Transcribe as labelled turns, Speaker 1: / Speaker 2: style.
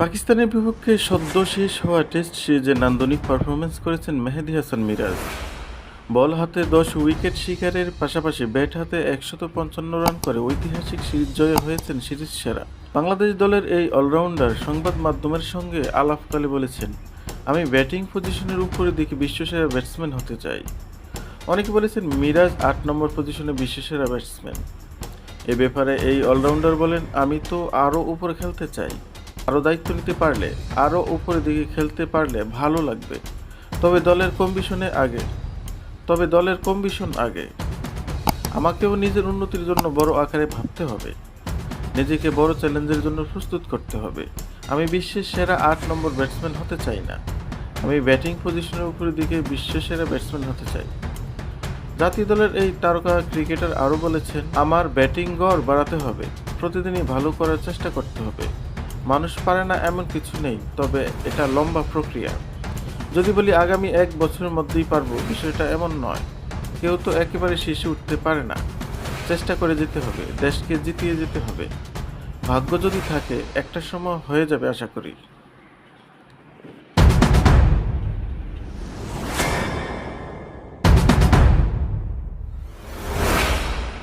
Speaker 1: পাকিস্তানের বিপক্ষে সদ্য শেষ হওয়া টেস্ট সিরিজে নান্দনিক পারফরমেন্স করেছেন মেহেদি হাসান মিরাজ। বল হাতে দশ উইকেট শিকারের পাশাপাশি ব্যাট হাতে একশত পঞ্চান্ন রান করে ঐতিহাসিক সিরিজ জয়ে হয়েছেন সিরিজ সেরা। বাংলাদেশ দলের এই অলরাউন্ডার সংবাদ মাধ্যমের সঙ্গে আলাপকালে বলেছেন, আমি ব্যাটিং পজিশনের উপরে দিকে বিশ্বসেরা ব্যাটসম্যান হতে চাই। অনেকে বলেছেন, মিরাজ আট নম্বর পজিশনে বিশ্বসেরা ব্যাটসম্যান। এ ব্যাপারে এই অলরাউন্ডার বলেন, আমি তো আরও উপরে খেলতে চাই। দায়িত্ব নিতে পারলে, আরও উপরের দিকে খেলতে পারলে ভালো লাগবে। তবে দলের কম্বিশনে আগে। তবে দলের কম্বিশন আগে। আমাকেও নিজের উন্নতির জন্য বড় আকারে ভাবতে হবে। নিজেকে বড় চ্যালেঞ্জের জন্য প্রস্তুত করতে হবে। আমি বিশ্বের সেরা আট নম্বর ব্যাটসম্যান হতে চাই না। আমি ব্যাটিং পজিশনের উপরের দিকে বিশ্বের সেরা ব্যাটসম্যান হতে চাই। জাতীয় দলের এই তারকা ক্রিকেটার আরও বলেছেন, আমার ব্যাটিং গড় বাড়াতে হবে। প্রতিদিনই ভালো করার চেষ্টা করতে হবে। মানুষ পারে না এমন কিছু নেই, তবে এটা লম্বা প্রক্রিয়া। যদি বলি আগামী এক বছরের মধ্যেই পারব, বিষয়টা এমন নয়। কেউ তো একেবারে শীর্ষে উঠতে পারে না। চেষ্টা করে যেতে হবে, দেশকে জিতিয়ে যেতে হবে। ভাগ্য যদি থাকে, একটা সময় হয়ে যাবে আশা করি।